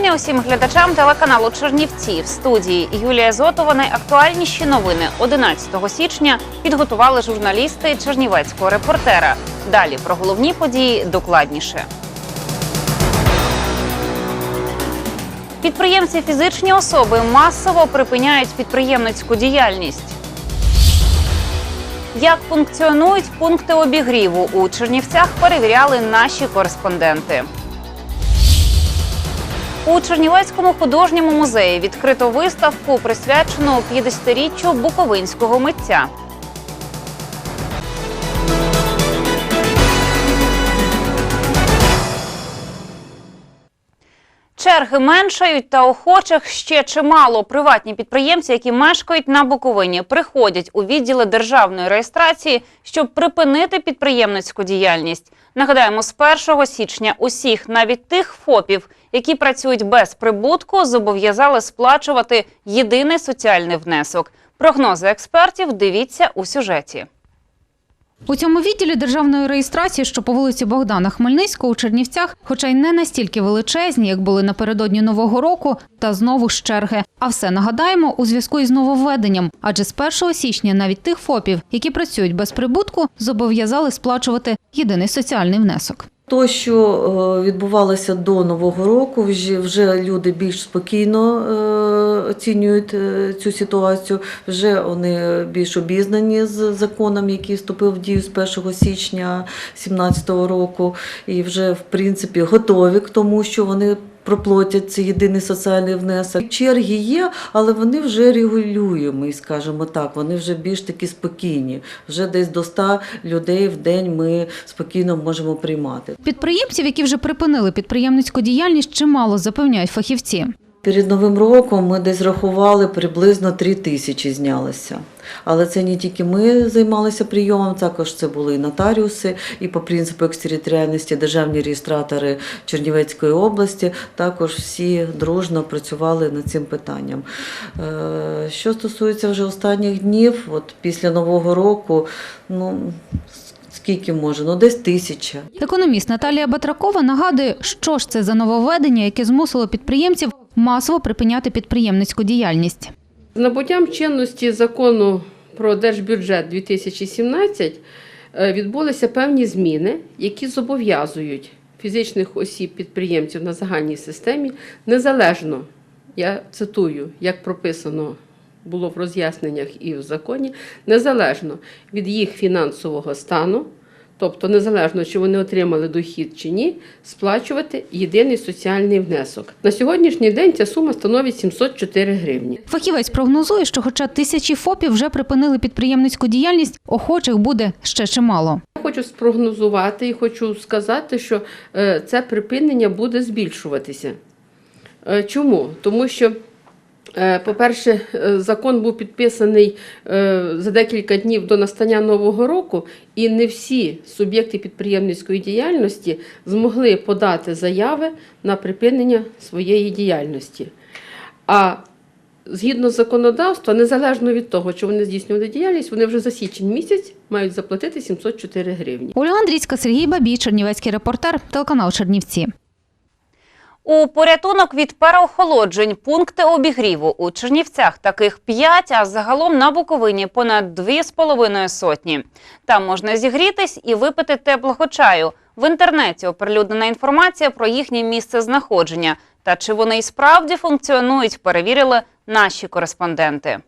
Вітання усім глядачам телеканалу Чернівці в студії Юлія Зотова. Найактуальніші новини 11 січня підготували журналісти Чернівецького репортера. Далі про головні події докладніше. Підприємці фізичні особи масово припиняють підприємницьку діяльність. Як функціонують пункти обігріву у Чернівцях, перевіряли наші кореспонденти. У Чернівецькому художньому музеї відкрито виставку, присвячену 50-річчю буковинського митця. Черги меншають та охочих ще чимало. Приватні підприємці, які мешкають на Буковині, приходять у відділи державної реєстрації, щоб припинити підприємницьку діяльність. Нагадаємо, з 1 січня усіх, навіть тих ФОПів, які працюють без прибутку, зобов'язали сплачувати єдиний соціальний внесок. Прогнози експертів дивіться у сюжеті. У цьому відділі державної реєстрації, що по вулиці Богдана Хмельницького у Чернівцях, хоча й не настільки величезні, як були напередодні нового року, та знову ж черги. А все нагадаємо у зв'язку із нововведенням. Адже з 1 січня навіть тих ФОПів, які працюють без прибутку, зобов'язали сплачувати єдиний соціальний внесок. То, що е, відбувалося до Нового року, вже, люди більш спокійно е, оцінюють е, цю ситуацію. Вже вони більш обізнані з законом, який вступив в дію з 1 січня 2017 року, і вже в принципі готові к тому, що вони. Проплатять цей єдиний соціальний внесок. Черги є, але вони вже регулюємо, скажімо так. Вони вже більш такі спокійні. Вже десь до 100 людей в день ми спокійно можемо приймати. Підприємців, які вже припинили підприємницьку діяльність, чимало запевняють фахівці. Перед Новим роком ми десь рахували приблизно 3 тисячі знялося. Але це не тільки ми займалися прийомом, також це були і нотаріуси, і по принципу екстериторіальності державні реєстратори Чернівецької області. Також всі дружно працювали над цим питанням. Е, Що стосується вже останніх днів, от після Нового року, ну скільки може? Ну десь тисяча. Економіст Наталія Батракова нагадує, що ж це за нововведення, яке змусило підприємців масово припиняти підприємницьку діяльність. З набуттям чинності закону про держбюджет 2017 е, відбулися певні зміни, які зобов'язують фізичних осіб підприємців на загальній системі незалежно, я цитую, як прописано було в роз'ясненнях і в законі, незалежно від їх фінансового стану, тобто незалежно, чи вони отримали дохід чи ні, сплачувати єдиний соціальний внесок. На сьогоднішній день ця сума становить 704 гривні. Фахівець прогнозує, що хоча тисячі ФОПів вже припинили підприємницьку діяльність, охочих буде ще чимало. Я Хочу спрогнозувати і хочу сказати, що е, це припинення буде збільшуватися. Е, Чому? Тому що, по-перше, е, закон був підписаний е, за декілька днів до настання нового року, і не всі суб'єкти підприємницької діяльності змогли подати заяви на припинення своєї діяльності. А Згідно законодавства, незалежно від того, чи вони здійснювали діяльність, вони вже за січень місяць мають заплатити 704 гривні. Ольга Андрійська, Сергій Бабій, Чернівецький репортер, телеканал Чернівці. У порятунок від переохолоджень пункти обігріву у Чернівцях таких 5, а загалом на Буковині понад 2,5 сотні. Там можна зігрітись і випити теплого чаю. В інтернеті оприлюднена інформація про їхнє місце знаходження. Та чи вони і справді функціонують, перевірили наші кореспонденти.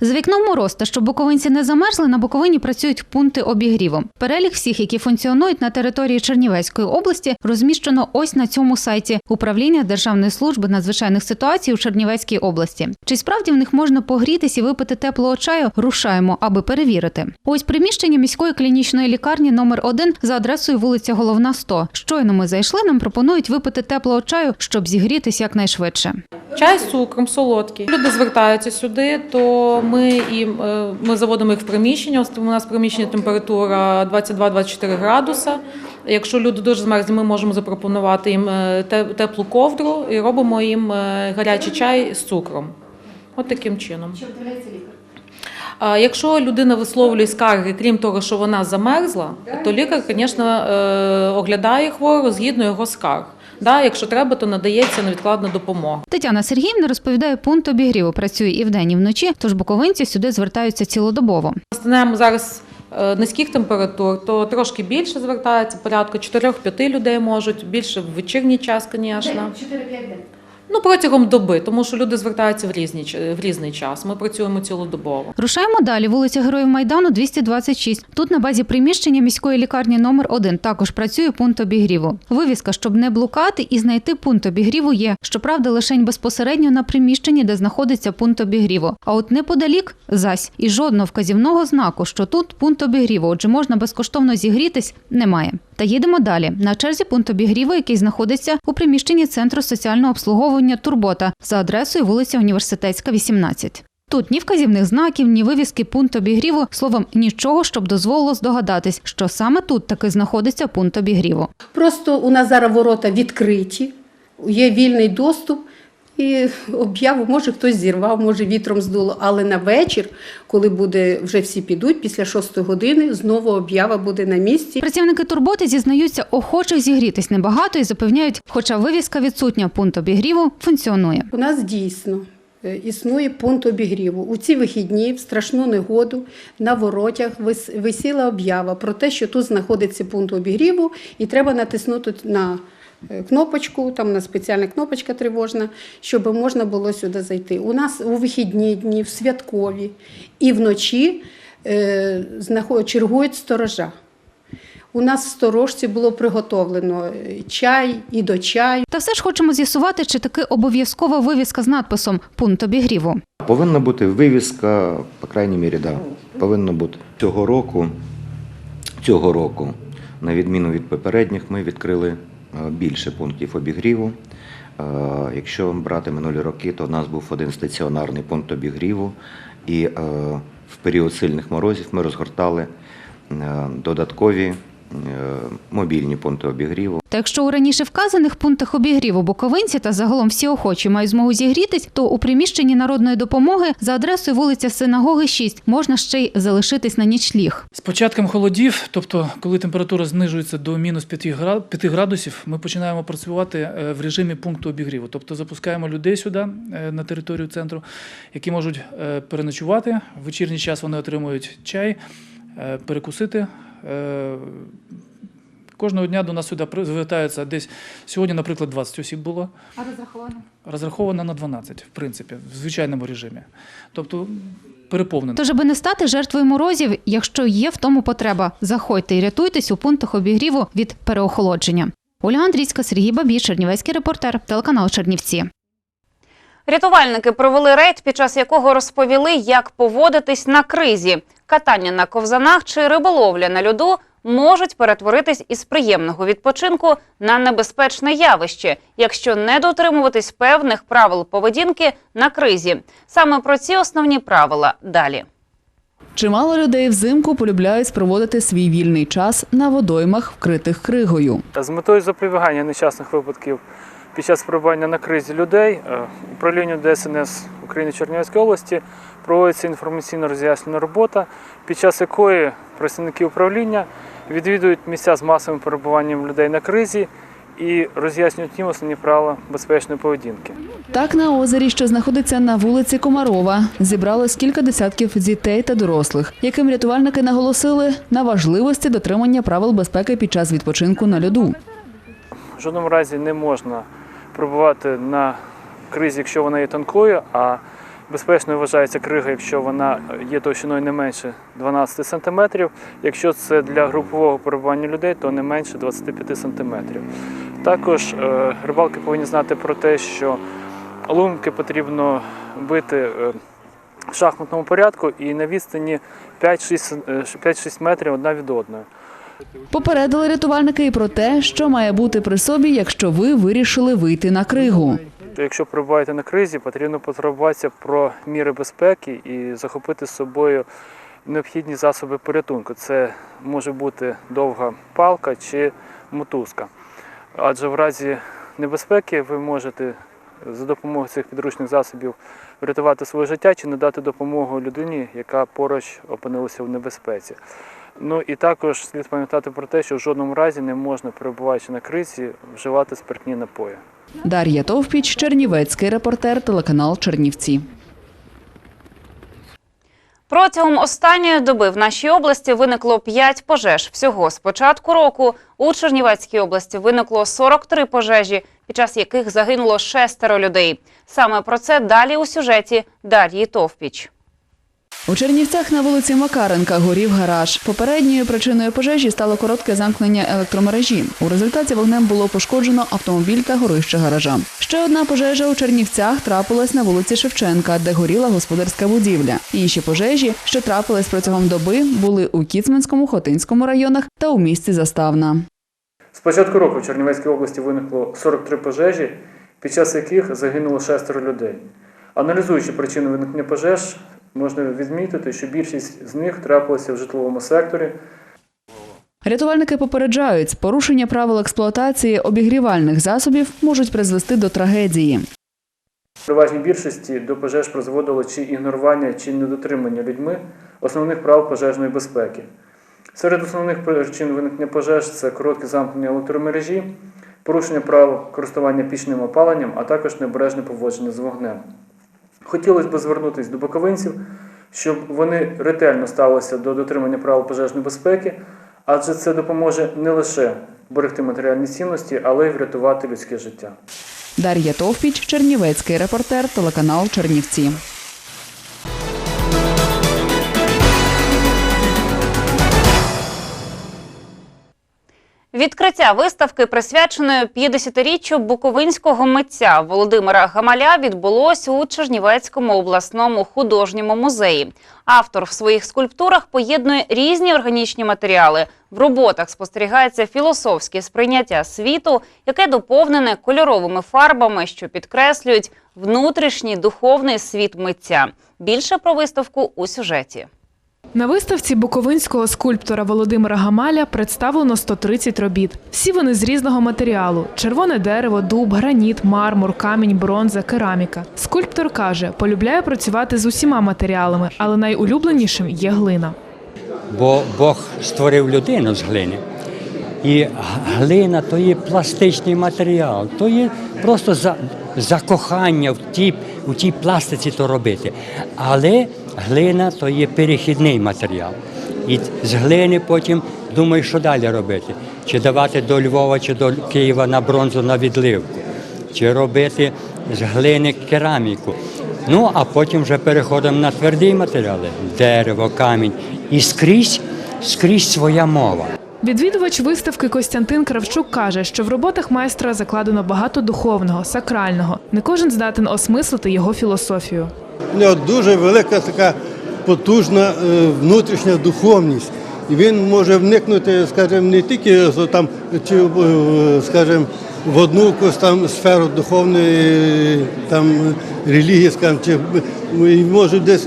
За вікном мороз, та щоб буковинці не замерзли, на Буковині працюють пункти обігріву. Перелік всіх, які функціонують на території Чернівецької області, розміщено ось на цьому сайті управління Державної служби надзвичайних ситуацій у Чернівецькій області. Чи справді в них можна погрітись і випити теплого чаю? Рушаємо, аби перевірити. Ось приміщення міської клінічної лікарні номер 1 за адресою вулиця Головна 100. Щойно ми зайшли, нам пропонують випити теплого чаю, щоб зігрітись якнайшвидше. Чай з цукром, солодкий. Люди звертаються сюди, то ми їм е, ми заводимо їх в приміщення. У нас в приміщенні температура 22-24 градуса. Якщо люди дуже змерзли, ми можемо запропонувати їм е, теплу ковдру і робимо їм е, гарячий чай з цукром. От таким чином. А Якщо людина висловлює скарги, крім того, що вона замерзла, то лікар, звісно, оглядає хворого згідно його скарг. Да, якщо треба, то надається невідкладна допомога. Тетяна Сергіївна розповідає, пункт обігріву працює і вдень, і вночі, тож буковинці сюди звертаються цілодобово. Станемо зараз е, низьких температур, то трошки більше звертається, порядку 4-5 людей можуть, більше в вечірній час, звісно. 4-5 Ну, протягом доби, тому що люди звертаються в, різні, в різний час. Ми працюємо цілодобово. Рушаємо далі. Вулиця Героїв Майдану, 226. Тут на базі приміщення міської лікарні номер 1 також працює пункт обігріву. Вивіска, щоб не блукати і знайти пункт обігріву є. Щоправда, лишень безпосередньо на приміщенні, де знаходиться пункт обігріву. А от неподалік зась і жодного вказівного знаку, що тут пункт обігріву, отже, можна безкоштовно зігрітись, немає. Та їдемо далі. На черзі пункт обігріву, який знаходиться у приміщенні центру соціального обслуговування Турбота за адресою вулиця Університетська, 18. Тут ні вказівних знаків, ні вивіски пункт обігріву, словом, нічого, щоб дозволило здогадатись, що саме тут таки знаходиться пункт обігріву. Просто у нас зараз ворота відкриті, є вільний доступ. І об'яву може хтось зірвав, може вітром здуло. Але на вечір, коли буде вже всі підуть, після 6 години знову об'ява буде на місці. Працівники турботи зізнаються, охочих зігрітись небагато і запевняють, хоча вивіска відсутня, пункт обігріву функціонує. У нас дійсно е, існує пункт обігріву. У ці вихідні, в страшну негоду, на воротях вис- висіла об'ява про те, що тут знаходиться пункт обігріву, і треба натиснути на кнопочку, там на спеціальна кнопочка тривожна, щоб можна було сюди зайти. У нас у вихідні дні, в святкові і вночі е, чергують сторожа. У нас в сторожці було приготовлено е, чай і до чаю. Та все ж хочемо з'ясувати, чи таки обов'язкова вивіска з надписом пункт обігріву. Повинна бути вивіска, по крайній мірі, да, повинна бути. Цього року, цього року, на відміну від попередніх, ми відкрили е, більше пунктів обігріву. Е, Якщо брати минулі роки, то у нас був один стаціонарний пункт обігріву, і е, в період сильних морозів ми розгортали е, додаткові е, мобільні пункти обігріву. Та якщо у раніше вказаних пунктах обігріву буковинці та загалом всі охочі мають змогу зігрітись, то у приміщенні народної допомоги за адресою вулиця Синагоги 6 можна ще й залишитись на нічліг. З початком холодів, тобто коли температура знижується до мінус 5 градусів, ми починаємо працювати е, в режимі пункту обігріву. Тобто запускаємо людей сюди е, на територію центру, які можуть е, переночувати. В вечірній час вони отримують чай, е, перекусити. Е, Кожного дня до нас сюди при- звертаються десь сьогодні, наприклад, 20 осіб було. А розраховано? Розраховано на 12, в принципі, в звичайному режимі. Тобто переповнено. Тож, аби не стати жертвою морозів, якщо є в тому потреба, заходьте і рятуйтесь у пунктах обігріву від переохолодження. Ольга Андрійська, Сергій Бабій, Чернівецький репортер, телеканал Чернівці. Рятувальники провели рейд, під час якого розповіли, як поводитись на кризі. Катання на ковзанах чи риболовля на льоду можуть перетворитись із приємного відпочинку на небезпечне явище, якщо не дотримуватись певних правил поведінки на кризі. Саме про ці основні правила далі. Чимало людей взимку полюбляють проводити свій вільний час на водоймах, вкритих кригою. З метою запобігання нещасних випадків під час перебування на кризі людей е, управлінню ДСНС України Чернівецької області проводиться інформаційно роз'яснена робота, під час якої працівники управління відвідують місця з масовим перебуванням людей на кризі і роз'яснюють їм основні правила безпечної поведінки. Так на озері, що знаходиться на вулиці Комарова, зібралось кілька десятків дітей та дорослих, яким рятувальники наголосили на важливості дотримання правил безпеки під час відпочинку на льоду. В жодному разі не можна перебувати на кризі, якщо вона є тонкою, а Безпечною вважається крига, якщо вона є товщиною не менше 12 см. Якщо це для групового перебування людей, то не менше 25 см. Також е, рибалки повинні знати про те, що лунки потрібно бити е, в шахматному порядку і на відстані 5-6 е, 5-6 метрів одна від одної. Попередили рятувальники і про те, що має бути при собі, якщо ви вирішили вийти на кригу. Якщо перебуваєте на кризі, потрібно потурбуватися про міри безпеки і захопити з собою необхідні засоби порятунку. Це може бути довга палка чи мотузка. Адже в разі небезпеки ви можете за допомогою цих підручних засобів врятувати своє життя чи надати допомогу людині, яка поруч опинилася в небезпеці. Ну і також слід пам'ятати про те, що в жодному разі не можна, перебуваючи на кризі, вживати спиртні напої. Дар'я Товпіч, Чернівецький репортер, телеканал Чернівці. Протягом останньої доби в нашій області виникло 5 пожеж. Всього з початку року у Чернівецькій області виникло 43 пожежі, під час яких загинуло шестеро людей. Саме про це далі у сюжеті Дар'ї Товпіч. У Чернівцях на вулиці Макаренка горів гараж. Попередньою причиною пожежі стало коротке замкнення електромережі. У результаті вогнем було пошкоджено автомобіль та горище гаража. Ще одна пожежа у Чернівцях трапилась на вулиці Шевченка, де горіла господарська будівля. Інші пожежі, що трапились протягом доби, були у Кіцманському, Хотинському районах та у місті Заставна. З початку року в Чернівецькій області виникло 43 пожежі, під час яких загинуло шестеро людей. Аналізуючи причини виникнення пожеж, можна відмітити, що більшість з них трапилася в житловому секторі. Рятувальники попереджають, порушення правил експлуатації обігрівальних засобів можуть призвести до трагедії. В переважній більшості до пожеж призводило чи ігнорування, чи недотримання людьми основних правил пожежної безпеки. Серед основних причин виникнення пожеж це коротке замкнення електромережі, порушення правил користування пічним опаленням, а також необережне поводження з вогнем. Хотілося б звернутися до боковинців, щоб вони ретельно ставилися до дотримання правил пожежної безпеки, адже це допоможе не лише берегти матеріальні цінності, але й врятувати людське життя. Дар'я Товпіч, Чернівецький репортер, телеканал Чернівці. Відкриття виставки, присвяченої 50-річчю буковинського митця Володимира Гамаля, відбулось у Чернівецькому обласному художньому музеї. Автор в своїх скульптурах поєднує різні органічні матеріали. В роботах спостерігається філософське сприйняття світу, яке доповнене кольоровими фарбами, що підкреслюють внутрішній духовний світ митця. Більше про виставку у сюжеті. На виставці буковинського скульптора Володимира Гамаля представлено 130 робіт. Всі вони з різного матеріалу: червоне дерево, дуб, граніт, мармур, камінь, бронза, кераміка. Скульптор каже, полюбляє працювати з усіма матеріалами, але найулюбленішим є глина. Бо Бог створив людину з глини. І глина то є пластичний матеріал, то є просто за, закохання в тій, у тій пластиці то робити. Але глина то є перехідний матеріал. І з глини потім думаєш, що далі робити. Чи давати до Львова, чи до Києва на бронзу на відливку, чи робити з глини кераміку. Ну, а потім вже переходимо на тверді матеріали дерево, камінь. І скрізь, скрізь своя мова. Відвідувач виставки Костянтин Кравчук каже, що в роботах майстра закладено багато духовного, сакрального. Не кожен здатен осмислити його філософію. У нього дуже велика така потужна е, внутрішня духовність. І він може вникнути, скажімо, не тільки там, чи, е, скажімо, в одну там сферу духовної там, релігії, скажімо, чи може десь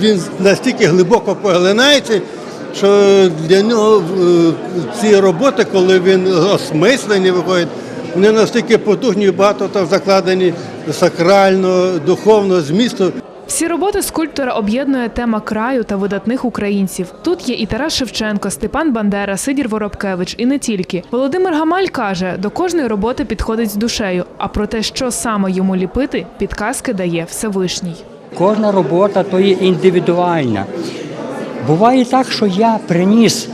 він настільки глибоко поглинається, що для нього е, ці роботи, коли він осмислені виходить, вони настільки потужні, багато там закладені сакрально, духовного змісту. Всі роботи скульптора об'єднує тема краю та видатних українців. Тут є і Тарас Шевченко, Степан Бандера, Сидір Воробкевич, і не тільки. Володимир Гамаль каже, до кожної роботи підходить з душею. А про те, що саме йому ліпити, підказки дає Всевишній. Кожна робота то є індивідуальна. Буває так, що я приніс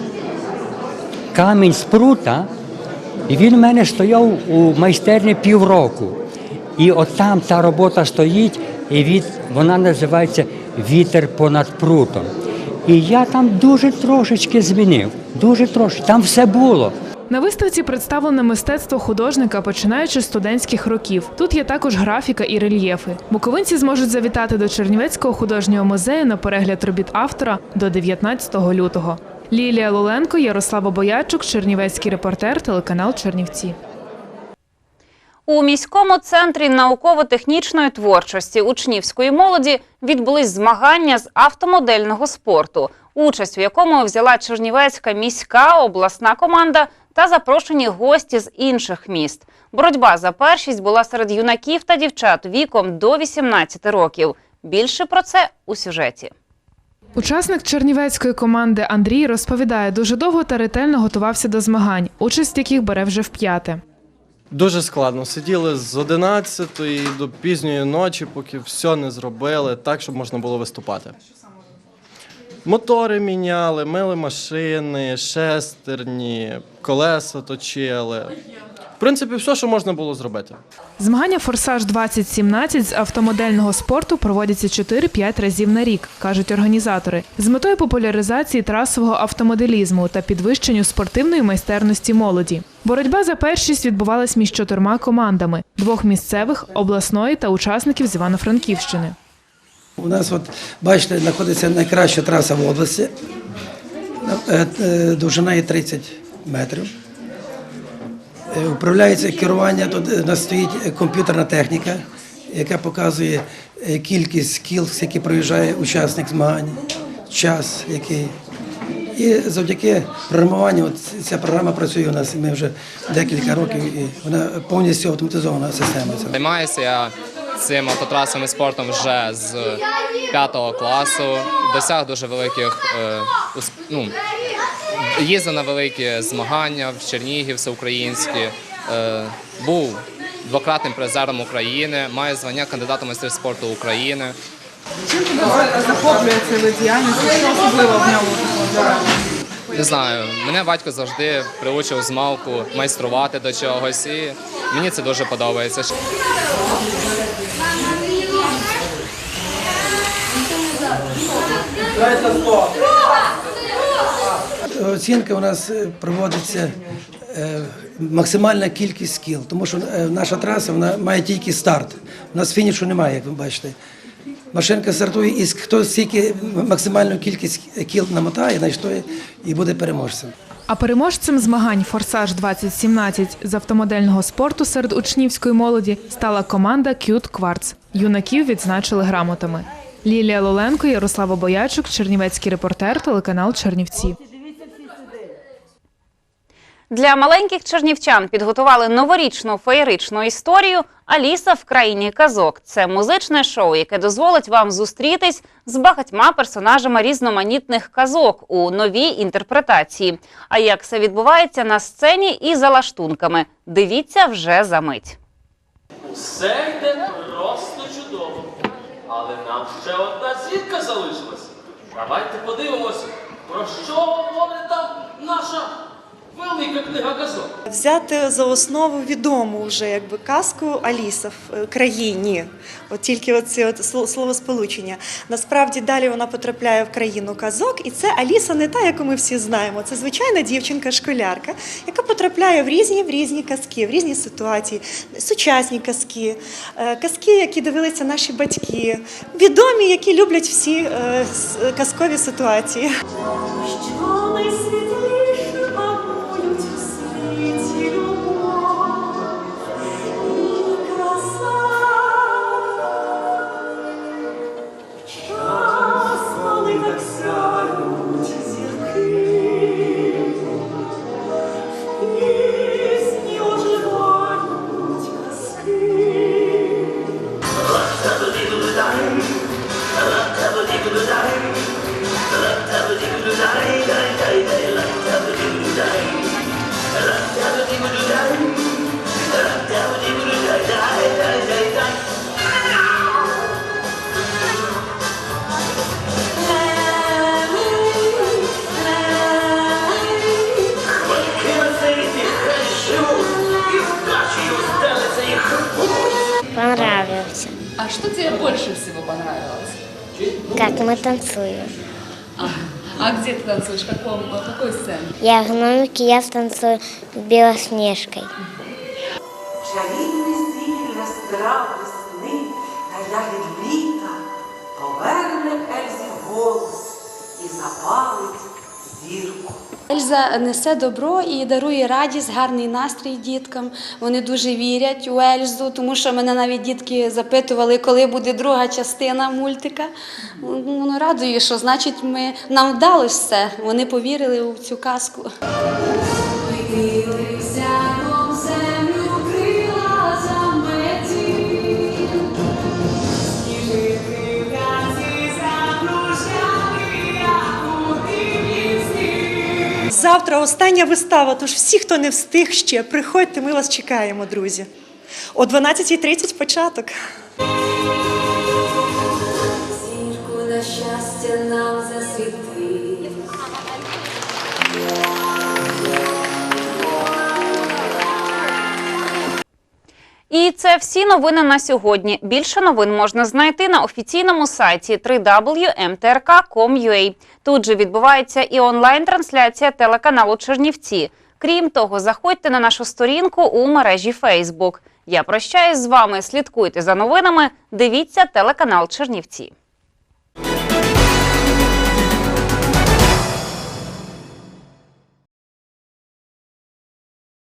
камінь з прута, і він у мене стояв у майстерні півроку. І от там та робота стоїть, і від, вона називається Вітер понад прутом. І я там дуже трошечки змінив. Дуже трошки. Там все було. На виставці представлене мистецтво художника, починаючи з студентських років. Тут є також графіка і рельєфи. Буковинці зможуть завітати до Чернівецького художнього музею на перегляд робіт автора до 19 лютого. Лілія Лоленко, Ярослава Боячук, Чернівецький репортер, телеканал Чернівці. У міському центрі науково-технічної творчості учнівської молоді відбулись змагання з автомодельного спорту, участь у якому взяла Чернівецька міська обласна команда та запрошені гості з інших міст. Боротьба за першість була серед юнаків та дівчат віком до 18 років. Більше про це у сюжеті. Учасник чернівецької команди Андрій розповідає, дуже довго та ретельно готувався до змагань, участь яких бере вже вп'яте. Дуже складно. Сиділи з 11 до пізньої ночі, поки все не зробили так, щоб можна було виступати. Мотори міняли, мили машини, шестерні, колеса точили. В принципі, все, що можна було зробити. Змагання Форсаж 2017 з автомодельного спорту проводяться 4-5 разів на рік, кажуть організатори, з метою популяризації трасового автомоделізму та підвищенню спортивної майстерності молоді. Боротьба за першість відбувалась між чотирма командами: двох місцевих, обласної та учасників з Івано-Франківщини. У нас, от, бачите, знаходиться найкраща траса в області. Е, е, Довжина є 30 метрів. Е, Управляється керування, тут е, нас стоїть е, комп'ютерна техніка, яка показує кількість кіл, які проїжджає учасник змагань, час який. І завдяки програмуванню, от ця програма працює у нас, ми вже декілька років, і вона повністю автоматизована система. Займаюся я цим автотрасовим спортом вже з п'ятого класу. Досяг дуже великих ну, їздив на великі змагання в Чернігів всеукраїнські. Е, був двократним призером України, маю звання кандидата в майстер спорту України. Чим тебе захоплює цей вид діяльності? Що особливо в ньому? Не знаю, мене батько завжди приучив з малку майструвати до чогось, і мені це дуже подобається. Оцінка у нас е, проводиться е, максимальна кількість кіл, тому що е, наша траса вона має тільки старт. У нас фінішу немає, як ви бачите. Машинка стартує, і хто стільки максимальну кількість кіл намотає, значить і буде переможцем. А переможцем змагань Форсаж 2017 з автомодельного спорту серед учнівської молоді стала команда Кют Кварц. Юнаків відзначили грамотами. Лілія Лоленко, Ярослава Боячук, Чернівецький репортер, телеканал Чернівці. Для маленьких чернівчан підготували новорічну феєричну історію Аліса в країні казок. Це музичне шоу, яке дозволить вам зустрітись з багатьма персонажами різноманітних казок у новій інтерпретації. А як це відбувається на сцені і за лаштунками? Дивіться вже за мить. Все йде просто чудово. Але нам ще одна зірка залишилась. Давайте подивимось, про що говорить там наша велика книга казок. Взяти за основу відому вже якби казку Аліса в е, країні. От тільки оці от сло- словосполучення. Насправді далі вона потрапляє в країну казок, і це Аліса не та, яку ми всі знаємо. Це звичайна дівчинка-школярка, яка потрапляє в різні в різні казки, в різні ситуації, сучасні казки, е, казки, які дивилися наші батьки, відомі, які люблять всі е, казкові ситуації. Що найсвітліше Как мы танцуем. А где ты танцуешь? В каком, в какой сцене? Я в номике, я танцую Белоснежкой. Чарівний Ельза несе добро і дарує радість, гарний настрій діткам. Вони дуже вірять у Ельзу, тому що мене навіть дітки запитували, коли буде друга частина мультика. Воно радує, що значить ми нам вдалося все. Вони повірили у цю казку. Завтра остання вистава, тож всі, хто не встиг ще, приходьте, ми вас чекаємо, друзі. О 12.30 початок. Зірку на щастя нам засвіти. Це всі новини на сьогодні. Більше новин можна знайти на офіційному сайті www.mtrk.com.ua. Тут же відбувається і онлайн-трансляція телеканалу Чернівці. Крім того, заходьте на нашу сторінку у мережі Facebook. Я прощаюсь з вами. Слідкуйте за новинами. Дивіться телеканал Чернівці.